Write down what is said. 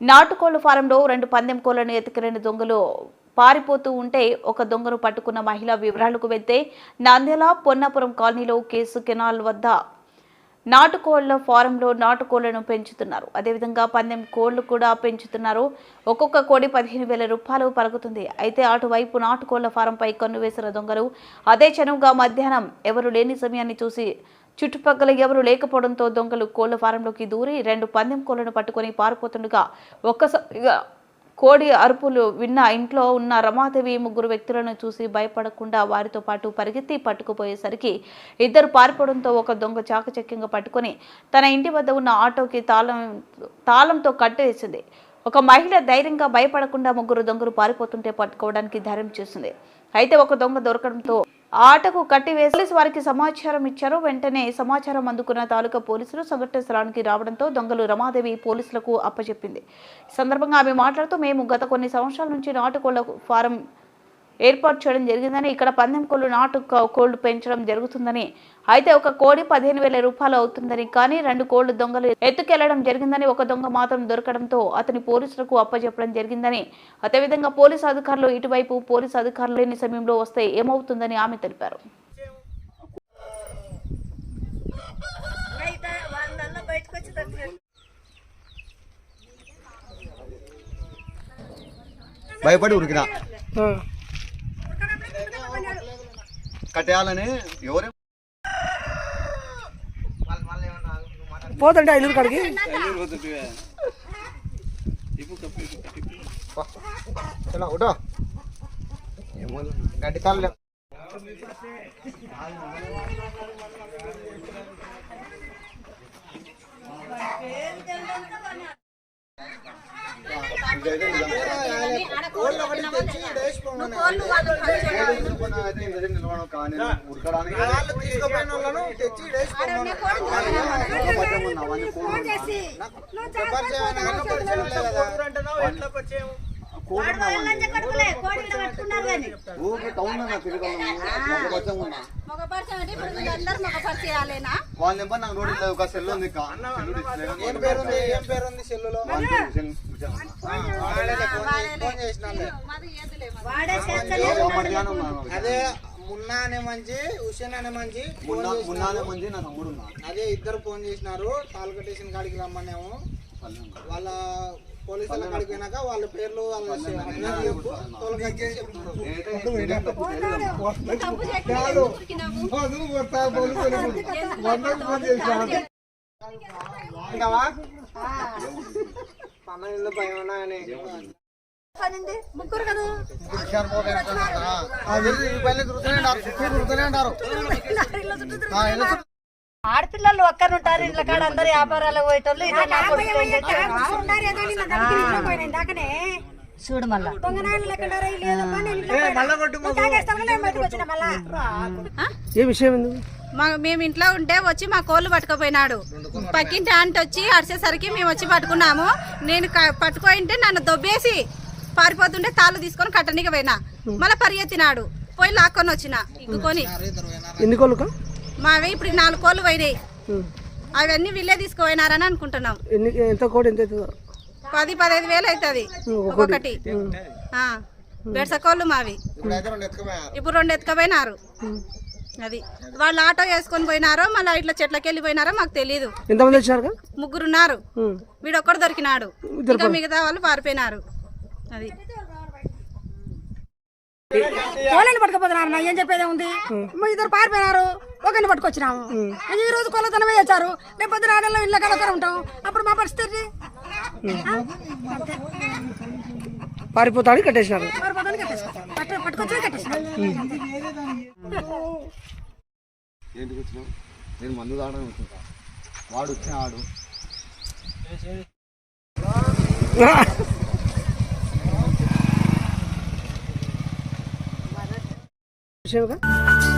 నాటుకోళ్ళ ఫారంలో రెండు పందెం కోళ్ళను ఎతికిరని దొంగలు పారిపోతూ ఉంటే ఒక దొంగను పట్టుకున్న మహిళ వివరాలకు వెళ్తే నంద్యాల పొన్నాపురం కాలనీలో కేసు కెనాల్ వద్ద నాటుకోళ్ళ ఫారంలో నాటుకోళ్ళను పెంచుతున్నారు. అదేవిధంగా పందెం కోళ్ళు కూడా పెంచుతున్నారు. ఒక్కొక్క కోడి పదిహేను వేల రూపాయలు పలుకుతుంది. అయితే అటువైపు నాటుకోళ్ళ ఫారంపై కన్ను వేసిన దొంగలు అదే చనువుగా మధ్యాహ్నం ఎవరు లేని సమయాన్ని చూసి చుట్టుపక్కల ఎవరు లేకపోవడంతో దొంగలు కోళ్ళ ఫారంలోకి దూరి రెండు పందెం కోళ్ళను పట్టుకొని పారిపోతుండగా ఒక్కసారిగా కోడి అరుపులు విన్న ఇంట్లో ఉన్న రమాదేవి ముగ్గురు వ్యక్తులను చూసి భయపడకుండా వారితో పాటు పరిగెత్తి పట్టుకుపోయేసరికి ఇద్దరు పారిపోవడంతో ఒక దొంగ చాకచక్యంగా పట్టుకొని తన ఇంటి వద్ద ఉన్న ఆటోకి తాళం తాళంతో కట్టేసింది. ఒక మహిళ ధైర్యంగా భయపడకుండా ముగ్గురు దొంగలు పారిపోతుంటే పట్టుకోవడానికి ధైర్యం చేసింది. అయితే ఒక దొంగ దొరకడంతో ఆటకు కట్టివేసి పోలీసు వారికి సమాచారం ఇచ్చారు. వెంటనే సమాచారం అందుకున్న తాలూకా పోలీసులు సంఘటన స్థలానికి రావడంతో దొంగలు రమాదేవి పోలీసులకు అప్పచెప్పింది. ఈ సందర్భంగా ఆమె మాట్లాడుతూ మేము గత కొన్ని సంవత్సరాల నుంచి నాటుకోళ్ళ ఫారం ఏర్పాటు చేయడం జరిగిందని ఇక్కడ పందెం కోళ్ళు నాటు కోళ్ళు పెంచడం జరుగుతుందని అయితే ఒక కోడి పదిహేను వేల రూపాయలు అవుతుందని కానీ రెండు కోళ్ళు దొంగలు ఎత్తుకెళ్ళడం జరిగిందని ఒక దొంగ మాత్రం దొరకడంతో అతని పోలీసులకు అప్పచెప్పడం జరిగిందని అదేవిధంగా పోలీసు అధికారులు ఇటువైపు పోలీసు అధికారులు లేని సమయంలో వస్తే ఏమవుతుందని ఆమె తెలిపారు. భయపడి ఉరికినా. కట్టేయాలని ఎవరే పోతుంటే ఐదు కాడికి గడ్డి తాళ్ళే ఉరకడానికి ఊరికి టౌన్లో ఉన్నా వాళ్ళ నెంబర్ నాకు లేదు ఒక సెల్ ఉంది కానీ ఏం పేరు ఉంది ఏం పేరు ఉంది సెల్లులో అదే మున్నా అనే మంచి హుసేన్ అనే మంచి అదే ఇద్దరు ఫోన్ చేసినారు. తాలూకా స్టేషన్ కాడికి రమ్మన్నాము. వాళ్ళ పోలీసుల కాడికి పోయినాక వాళ్ళ పేర్లు వాళ్ళ చెప్పు. ముగ్గురు కదా? ఇళ్ళ ఆడపిల్లలు ఒక్కరు ఉంటారు ఇంట్లో కాడ అందరు వ్యాపారాలు పోయేటోళ్ళు? చూడు మళ్ళా. ఏ విషయం మేము ఇంట్లో ఉంటే వచ్చి మా కోళ్ళు పట్టుకుపోయినాడు. పక్కింటి ఆంటీ వచ్చి అరిచేసరికి మేము వచ్చి పట్టుకున్నాము. నేను పట్టుకోయింటే నన్ను దొబ్బేసి పారిపోతుంటే తాళ్ళు తీసుకొని కట్టనికి పోయినా. మళ్ళీ పరిగెత్తినాడు. పోయి లాక్కొని వచ్చిన. ఇక్కుకొని ఎన్ని కోళ్ళుకా మావి ఇప్పుడు నాలుగు కోళ్ళు పోయినాయి. అవన్నీ వీళ్ళే తీసుకుపోయినారని అనుకుంటున్నాం. ఎన్ని ఎంత కోడి ఎంత అవుతుందో? పది పదహైదు వేలు అవుతుంది. ఒక్కొక్కటి. ఆ, బెడస కోళ్ళు మావి. ఇప్పుడు రెండు ఎత్తుకపోయినారు. అది. వాళ్ళు ఆటో వేసుకొని పోయినారో మళ్ళీ ఇట్లా చెట్లకి వెళ్ళిపోయినారో మాకు తెలియదు ముగ్గురున్నారు. వీడు ఒక్కడు దొరికినాడు. ఇంకా మిగతా వాళ్ళు పారిపోయినారు. అది. కోళ్ళని పట్టుకుపోతున్నారు నా ఏం చెప్పేదే ఉంది ఇద్దరు పారిపోయినారు ఒకరిని పట్టుకొచ్చినాము. ఈ రోజు కోళ్ళతనమే చేశారు రేపు పొద్దున ఆడల్లో ఇళ్ళ కలకర ఉంటాం. అప్పుడు మా పరిస్థితి పారిపోతాడు కట్టేసినారు. పారిపోతానికి కట్టేసాం పట్టు పట్టుకొచ్చి కట్టేసాం ఏంటికి వచ్చినావు? నేను మందు తాగడానికి వచ్చిన వాడు వచ్చిన ఆడు విషయం